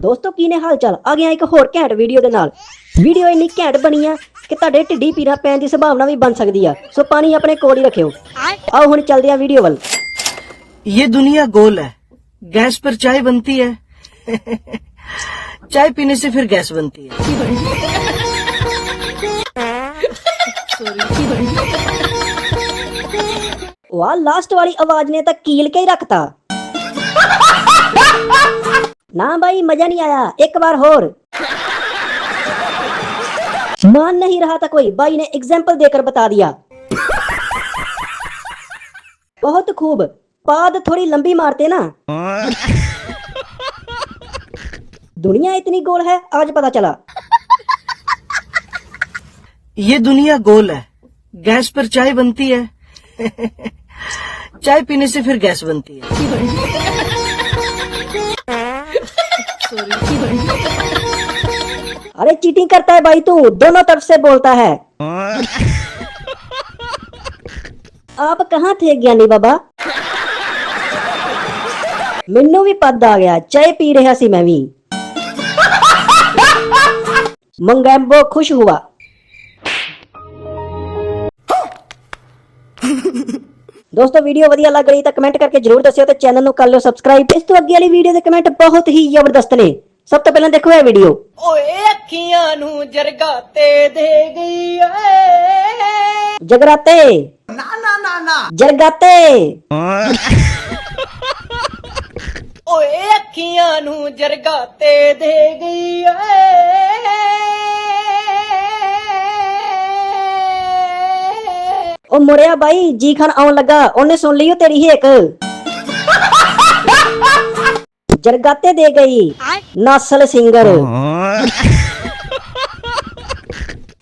ਦੋਸਤੋ ਕੀ ਨੇ ਹਾਲ ਚਾਲ ਆ ਗਿਆ ਇੱਕ ਹੋਰ ਘੈਂਟ ਵੀਡੀਓ ਦੇ ਨਾਲ ਵੀਡੀਓ ਇੰਨੀ ਘੈਂਟ ਬਣੀ ਆ ਕਿ ਤੁਹਾਡੇ ਢਿੱਡੀ ਪੀਰਾ ਪੈਣ ਦੀ ਸੰਭਾਵਨਾ ਵੀ ਬਣ ਸਕਦੀ ਆ ਸੋ ਪਾਣੀ ਆਪਣੇ ਕੋਲ ਹੀ ਰੱਖਿਓ ਆਓ ਹੁਣ ਚੱਲਦੇ ਆ ਵੀਡੀਓ ਵੱਲ ये दुनिया गोल है गैस पर चाय बनती है चाय पीने से फिर गैस बनती है ਵਾਹ ਲਾਸਟ ਵਾਲੀ ਆਵਾਜ਼ ਨੇ ਤਾਂ ਕੀਲ ਕੇ ਹੀ ਰੱਖਤਾ ना भाई, मज़ा नहीं आया। एक बार और। मान नहीं रहा था कोई। भाई ने एग्ज़ाम्पल देकर बता दिया। बहुत खूब। पाद थोड़ी लंबी मारते ना। दुनिया इतनी गोल है, आज पता चला। ये दुनिया गोल है। गैस पर चाय बनती है। चाय पीने से फिर गैस बनती है। अरे चीटिंग करता है भाई तू दोनों तरफ से बोलता है आप कहाँ थे ज्ञानी बाबा ਮੈਨੂੰ ਵੀ ਪੱਦ ਆ ਗਿਆ ਚਾਹ ਪੀ ਰਿਹਾ ਸੀ ਮੈਂ ਵੀ ਮੰਗੈਂਬੋ ਖੁਸ਼ ਹੁਆ ਦੋਸਤੋ ਵੀਡੀਓ ਵਧੀਆ ਲੱਗ ਰਹੀ ਤਾਂ ਕਮੈਂਟ ਕਰਕੇ ਜਰੂਰ ਦੱਸਿਓ ਤੇ ਚੈਨਲ ਨੂੰ ਕਰ ਲਿਓ ਸਬਸਕ੍ਰਾਈਬ ਇਸ ਤੋਂ ਅੱਗੇ ਵਾਲੀ ਵੀਡੀਓ ਦੇ ਕਮੈਂਟ ਬਹੁਤ ਹੀ ਜ਼ਬਰਦਸਤ ਨੇ। ਸਭ ਤੋਂ ਪਹਿਲਾਂ ਦੇਖੋ ਇਹ ਵੀਡੀਓ ਓਏ ਅੱਖੀਆਂ ਨੂੰ ਜਰਗਾਤੇ ਦੇ ਗਈ ਓਏ। ਜਗਰਾਤੇ। ਨਾ ਨਾ ਨਾ ਨਾ। ਜਰਗਾਤੇ। ਓਏ ਅੱਖੀਆਂ ਨੂੰ ਜਰਗਾਤੇ ਦੇ ਗਈ ਓਏ। ਉਹ ਮੁੜਿਆ ਬਾਈ ਜੀ ਖਾਨ ਆਉਣ ਲੱਗਾ ਉਹਨੇ ਸੁਣ ਲਈ ਓ ਤੇਰੀ ਹੇਕ। ਜਰਗਾਤੇ ਦੇ ਗਈ ਨਾਸਲ ਸਿੰਗਰ।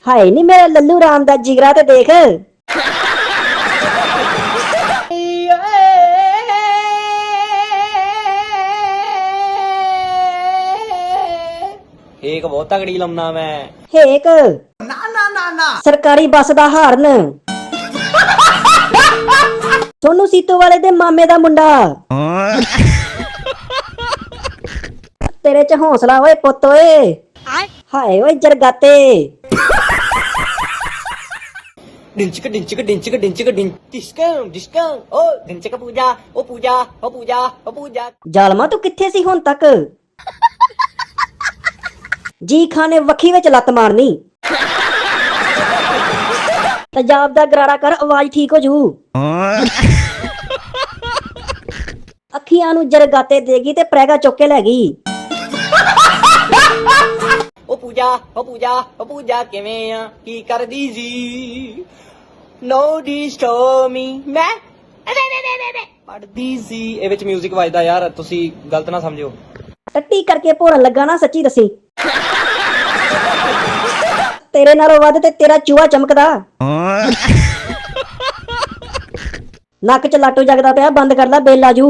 ਹਾਏ ਨਹੀਂ ਮੇਰਾ ਲੱਲੂ ਰਾਮ ਦਾ ਜਿਗਰਾ ਤੇ ਦੇਖ। ਇੱਕ ਬਹੁਤ ਤਗੜੀ ਲਾਉਣਾ ਮੈਂ। ਹੇਕ। ਨਾ ਨਾ ਨਾ ਨਾ। ਸਰਕਾਰੀ ਬੱਸ ਦਾ ਹਾਰਨ। ਸੋਨੂ ਸੀਤੋ ਵਾਲੇ ਦੇ ਮਾਮੇ ਦਾ ਮੁੰਡਾ। ਤੇਰੇ ਚ ਹੌਸਲਾ ਓਏ ਪੁੱਤ ਓਏ। ਹਾਏ ਓਏ ਜਰਗਾਤੇ। ਡਿੰਚਕ ਡਿੰਚਕ ਡਿੰਚਕ ਡਿੰਚਕ ਡਿੰਚਕ ਡਿਸਕਾ ਓ ਡਿੰਚਕ ਪੂਜਾ ਉਹ ਪੂਜਾ ਉਹ ਪੂਜਾ ਉਹ ਪੂਜਾ। ਜ਼ਾਲਮਾ ਤੂੰ ਕਿੱਥੇ ਸੀ ਹੁਣ ਤੱਕ? ਜੀ ਖਾਨ ਵੱਖੀ ਵਿੱਚ ਲੱਤ ਮਾਰਨੀ। ਤੇਜ਼ਾਬ ਦਾ ਗਰਾੜਾ ਕਰ ਆਵਾਜ਼ ਠੀਕ ਹੋ ਜੂ। ਅੱਖੀਆਂ ਨੂੰ ਜਰਗਾਤੇ ਦੇਗੀ ਤੇ ਪ੍ਰੈਗਾ ਚੁੱਕ ਕੇ ਲੈ ਗਈ। ਉਹ ਪੂਜਾ ਉਹ ਪੂਜਾ ਉਹ ਪੂਜਾ ਕਿਵੇਂ ਆ? ਕੀ ਕਰਦੀ ਜੀ? No disturb me? ਮੈਂ ਪੜਦੀ ਸੀ। ਇਹ ਵਿੱਚ 뮤직 ਵੱਜਦਾ ਯਾਰ ਤੁਸੀਂ ਗਲਤ ਨਾ ਸਮਝਿਓ। ਟੱਟੀ ਕਰਕੇ ਭੋਰਨ ਲੱਗਾ ਨਾ ਸੱਚੀ ਦੱਸੀ। ਤੇਰੇ ਨਾਲੋਂ ਵੱਧ ਤੇ ਤੇਰਾ ਚੂਹਾ ਚਮਕਦਾ। ਨੱਕ 'ਚ ਲਾਟੂ ਜਗਦਾ ਪਿਆ ਬੰਦ ਕਰ ਲੈ ਬੇਲਾ ਜੂ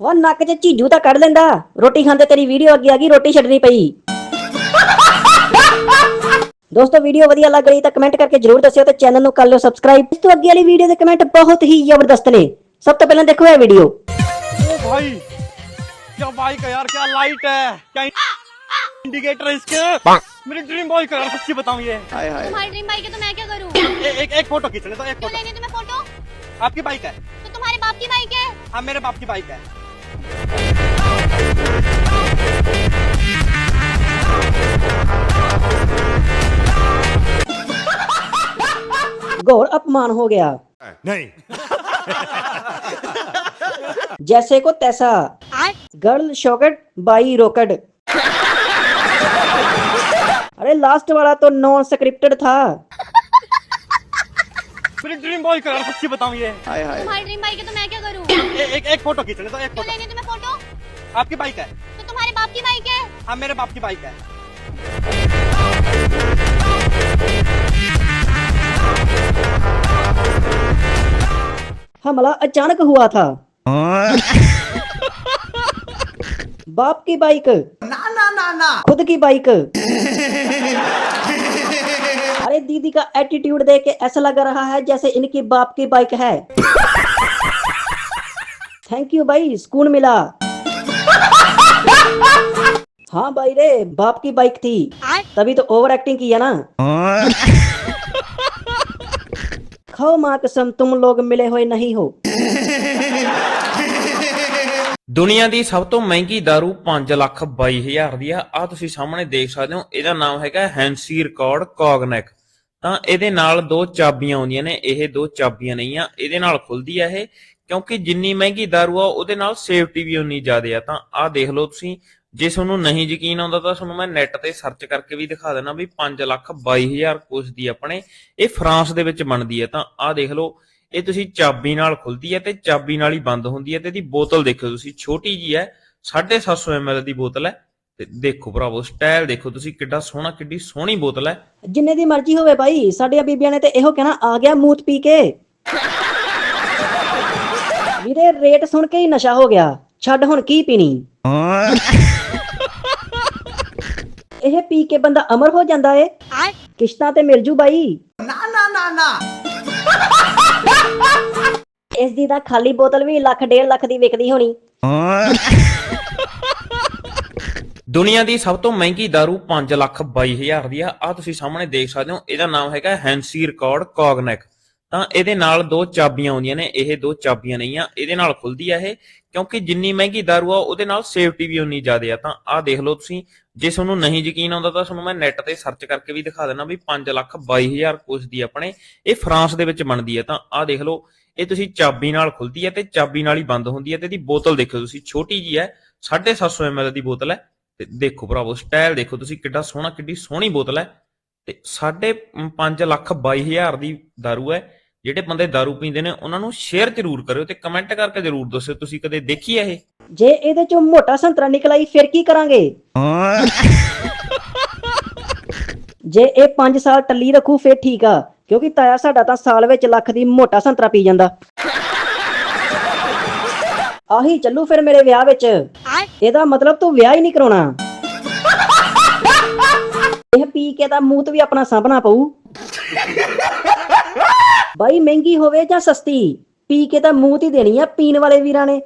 ਉਹ ਨੱਕ 'ਚ ਝੀਜੂ ਤਾਂ ਕੱਢ ਲੈਂਦਾ। ਰੋਟੀ ਖਾਂਦੇ ਤੇਰੀ ਵੀਡੀਓ ਅੱਗੇ ਆ ਗਈ ਰੋਟੀ ਛੱਡਣੀ ਪਈ। ਦੋਸਤੋ ਵੀਡੀਓ ਵਧੀਆ ਲੱਗ ਰਹੀ ਤਾਂ ਕਮੈਂਟ ਕਰਕੇ ਜਰੂਰ ਦੱਸਿਓ ਤੇ ਚੈਨਲ ਨੂੰ ਕਰ ਲਿਓ ਸਬਸਕ੍ਰਾਈਬ। ਇਸ ਤੋਂ ਅੱਗੇ ਵਾਲੀ ਵੀਡੀਓ ਦੇ ਕਮੈਂਟ ਬਹੁਤ ਹੀ ਜ਼ਬਰਦਸਤ ਨੇ। ਸਭ ਤੋਂ ਪਹਿਲਾਂ ਦੇਖੋ ਇਹ ਵੀਡੀਓ। ਓ ਭਾਈ ਕੀ ਬਾਈਕ ਯਾਰ ਕੀ ਲਾਈਟ ਹੈ ਇੰਡੀਕੇਟਰ ਇਸਕੇ मेरी ड्रीम बाइक है यार सच्ची बताऊँ ये। तुम्हारी ड्रीम बाइक है तो मैं क्या करूँ? ए, एक एक फ़ोटो खींच ले तो एक क्यों फ़ोटो लेनी तुम्हें फ़ोटो आपकी बाइक है। तो तुम्हारे बाप की बाइक है? हाँ मेरे बाप की बाइक है। घोर अपमान हो गया। नहीं। जैसे को तैसा। गर्ल शॉकेट बाई रॉकेट। अरे लास्ट वाला तो नॉन स्क्रिप्टेड था। मेरी ड्रीम बाइक है यार सच्ची बताऊँ ये। हाय हाय। तुम्हारी ड्रीम बाइक है तो मैं क्या करूँ? ए, एक एक फ़ोटो खींच ले तो एक फ़ोटो लेनी तुम्हें फ़ोटो आपकी बाइक है। तो तुम्हारे बाप की बाइक है? हाँ मेरे बाप की बाइक है। हमला अचानक हुआ था। बाप की बाइक ना ना ना ना। खुद की बाइक दीदी का एटीट्यूड देख के ऐसा लग रहा है जैसे इनकी बाप की बाइक है थैंक यू भाई सुकून मिला हाँ भाई रे बाप की बाइक थी तभी तो ओवर एक्टिंग किया ना खाओ माँ कसम तुम लोग मिले हुए नहीं हो ਦੁਨੀਆ ਦੀ ਸਭ ਤੋਂ ਮਹਿੰਗੀ दारू 5 ਲੱਖ 22 ਹਜ਼ਾਰ ਦੀ ਆ ਆ ਤੁਸੀਂ ਸਾਹਮਣੇ ਦੇਖ ਸਕਦੇ ਹੋ ਇਹਦਾ ਨਾਮ ਹੈਗਾ ਹੈਂਸੀ ਰਿਕਾਰਡ ਕੌਗਨੈਕ ਤਾਂ ਇਹਦੇ ਨਾਲ ਦੋ ਚਾਬੀਆਂ ਆਉਂਦੀਆਂ ਨੇ, ਇਹ ਦੋ ਚਾਬੀਆਂ ਨਹੀਂ ਆ ਇਹਦੇ ਨਾਲ ਖੁੱਲਦੀ ਆ ਇਹ, ਕਿਉਂਕਿ ਜਿੰਨੀ ਮਹਿੰਗੀ ਦਾਰੂ ਆ, ਉਹਦੇ ਨਾਲ ਸੇਫਟੀ ਵੀ ਉਨੀ ਜ਼ਿਆਦਾ ਆ। ਤਾਂ ਆਹ ਦੇਖ ਲਓ ਤੁਸੀਂ, ਜੇ ਤੁਹਾਨੂੰ ਨਹੀਂ ਯਕੀਨ ਆਉਂਦਾ ਤਾਂ ਤੁਹਾਨੂੰ ਮੈਂ ਨੈਟ ਤੇ ਸਰਚ ਕਰਕੇ ਵੀ ਦਿਖਾ ਦੇਣਾ ਵੀ 5 ਲੱਖ 22 ਹਜ਼ਾਰ ਕੁਛ ਦੀ ਆਪਣੇ, ਇਹ ਫਰਾਂਸ ਦੇ ਵਿੱਚ ਬਣਦੀ ਹੈ ਤਾਂ ਆਹ ਦੇਖ ਲਓ, ਇਹ ਤੁਸੀਂ ਚਾਬੀ ਨਾਲ ਖੁੱਲਦੀ ਹੈ ਤੇ ਚਾਬੀ ਨਾਲ ਹੀ ਬੰਦ ਹੁੰਦੀ ਹੈ ਤੇ ਇਹਦੀ ਬੋਤਲ ਦੇਖਿਓ ਤੁਸੀਂ, ਛੋਟੀ ਜੀ ਹੈ 750 ml ਦੀ ਬੋਤਲ ਹੈ ਤੇ ਦੇਖੋ ਭਰਾਵੋ ਸਟਾਈਲ ਦੇਖੋ ਤੁਸੀਂ ਕਿੱਡਾ ਸੋਹਣਾ ਕਿੱਡੀ ਸੋਹਣੀ ਬੋਤਲ ਹੈ। ਜਿੰਨੇ ਦੀ ਮਰਜ਼ੀ ਹੋਵੇ ਭਾਈ ਸਾਡੀਆਂ ਬੀਬੀਆਂ ਨੇ ਤੇ ਇਹੋ ਕਹਿਣਾ ਆ ਗਿਆ ਮੂਤ ਪੀ ਕੇ। ਵੀਰੇ ਰੇਟ ਸੁਣ ਕੇ ਹੀ ਨਸ਼ਾ ਹੋ ਗਿਆ। ਛੱਡ ਹੁਣ ਕੀ ਪੀਣੀ। ਇਹ ਪੀ ਕੇ ਬੰਦਾ ਅਮਰ ਹੋ ਜਾਂਦਾ ਏ। ਕਿਸ਼ਤਾਂ ਤੇ ਮਿਲ ਜੂ ਬਾਈ। ਨਾ ਨਾ ਨਾ ਨਾ। ਇਸ ਦੀ ਤਾਂ ਖਾਲੀ ਬੋਤਲ ਵੀ ਲੱਖ ਡੇਢ ਲੱਖ ਦੀ ਵਿਕਦੀ ਹੋਣੀ। ਦੁਨੀਆ ਦੀ ਸਭ ਤੋਂ ਮਹਿੰਗੀ ਦਾਰੂ 5 ਲੱਖ 22000 ਦੀ ਆ। ਆ ਤੁਸੀਂ ਸਾਹਮਣੇ ਦੇਖ ਸਕਦੇ ਹੋ, ਇਹਦਾ ਨਾਮ ਹੈਗਾ ਹੈਂਸੀ ਰਿਕਾਰਡ ਕੌਗਨੈਕ ਤਾਂ ਇਹਦੇ ਨਾਲ ਦੋ ਚਾਬੀਆਂ ਆਉਂਦੀਆਂ ਨੇ, ਇਹ ਦੋ ਚਾਬੀਆਂ ਨਹੀਂ ਆ ਇਹਦੇ ਨਾਲ ਖੁੱਲਦੀ ਆ ਇਹ, ਕਿਉਂਕਿ ਜਿੰਨੀ ਮਹਿੰਗੀ ਦਾਰੂ ਆ, ਉਹਦੇ ਨਾਲ ਸੇਫਟੀ ਵੀ ਉਨੀ ਜ਼ਿਆਦਾ ਆ। ਤਾਂ ਆਹ ਦੇਖ ਲਓ ਤੁਸੀਂ, ਜੇ ਤੁਹਾਨੂੰ ਨਹੀਂ ਯਕੀਨ ਆਉਂਦਾ ਤਾਂ ਤੁਹਾਨੂੰ ਮੈਂ ਨੈਟ ਤੇ ਸਰਚ ਕਰਕੇ ਵੀ ਦਿਖਾ ਦੇਣਾ ਵੀ 5 ਲੱਖ 22000 ਕੁਛ ਦੀ ਆਪਣੇ, ਇਹ ਫਰਾਂਸ ਦੇ ਵਿੱਚ ਬਣਦੀ ਆ। ਤਾਂ ਆਹ ਦੇਖ ਲਓ, ਇਹ ਤੁਸੀਂ ਚਾਬੀ ਨਾਲ ਖੁੱਲਦੀ ਆ ਤੇ ਚਾਬੀ ਨਾਲ ਹੀ ਬੰਦ ਹੁੰਦੀ ਆ ਤੇ ਇਹਦੀ ਬੋਤਲ ਦੇਖੋ ਤੁਸੀਂ, ਛੋਟੀ ਜੀ ਹੈ 750 ml ਦੀ ਬੋਤਲ ਹੈ ਤੇ ਦੇਖੋ ਭਰਾਵੋ ਸਟਾਈਲ ਦੇਖੋ ਤੁਸੀਂ ਕਿੱਡਾ ਸੋਹਣਾ ਕਿੱਡੀ ਸੋਹਣੀ ਬੋਤਲ ਹੈ ਤੇ 5.5 ਲੱਖ 22 ਹਜ਼ਾਰ ਦੀ दारू ਹੈ ਜਿਹੜੇ ਬੰਦੇ दारू ਪੀਂਦੇ ਨੇ ਉਹਨਾਂ ਨੂੰ ਸ਼ੇਅਰ ਜ਼ਰੂਰ ਕਰਿਓ ਤੇ ਕਮੈਂਟ ਕਰਕੇ ਜ਼ਰੂਰ ਦੱਸਿਓ ਤੁਸੀਂ ਕਦੇ ਦੇਖੀ ਹੈ ਇਹ ਜੇ ਇਹਦੇ ਚੋਂ ਮੋਟਾ ਸੰਤਰਾ ਨਿਕਲਾਈ ਫਿਰ ਕੀ ਕਰਾਂਗੇ ਜੇ ਇਹ 5 ਸਾਲ ਟੱਲੀ ਰੱਖੂ ਫਿਰ ਠੀਕ ਆ ਕਿਉਂਕਿ ਤਾਇਆ ਸਾਡਾ ਤਾਂ ਸਾਲ ਵਿੱਚ ਲੱਖ ਦੀ ਮੋਟਾ ਸੰਤਰਾ ਪੀ ਜਾਂਦਾ ਆਹੀ ਚੱਲੂ ਫਿਰ ਮੇਰੇ ਵਿਆਹ ਵਿੱਚ। ਇਹਦਾ ਮਤਲਬ ਤੂੰ ਵਿਆਹ ਹੀ ਨਹੀਂ ਕਰਾਉਣਾ। ਇਹ ਪੀ ਕੇ ਤਾਂ ਮੂਤ ਵੀ ਆਪਣਾ ਸਾਂਭਣਾ ਪਊ। ਬਾਈ ਮਹਿੰਗੀ ਹੋਵੇ ਜਾਂ ਸਸਤੀ ਪੀ ਕੇ ਤਾਂ ਮੂਤ ਹੀ ਦੇਣੀ ਆ ਪੀਣ ਵਾਲੇ ਵੀਰਾਂ ਨੇ।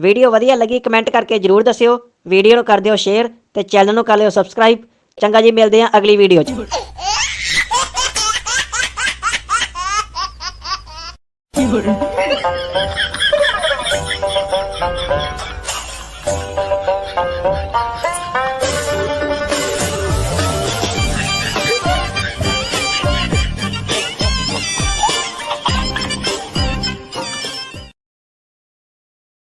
ਵੀਡੀਓ ਵਧੀਆ ਲੱਗੀ ਕਮੈਂਟ ਕਰਕੇ ਜਰੂਰ ਦੱਸਿਓ। ਵੀਡੀਓ ਨੂੰ ਕਰ ਦਿਓ ਸ਼ੇਅਰ ਤੇ ਚੈਨਲ ਨੂੰ ਕਰ ਲਿਓ ਸਬਸਕ੍ਰਾਈਬ। ਚੰਗਾ ਜੀ ਮਿਲਦੇ ਹਾਂ ਅਗਲੀ ਵੀਡੀਓ 'ਚ। 客人。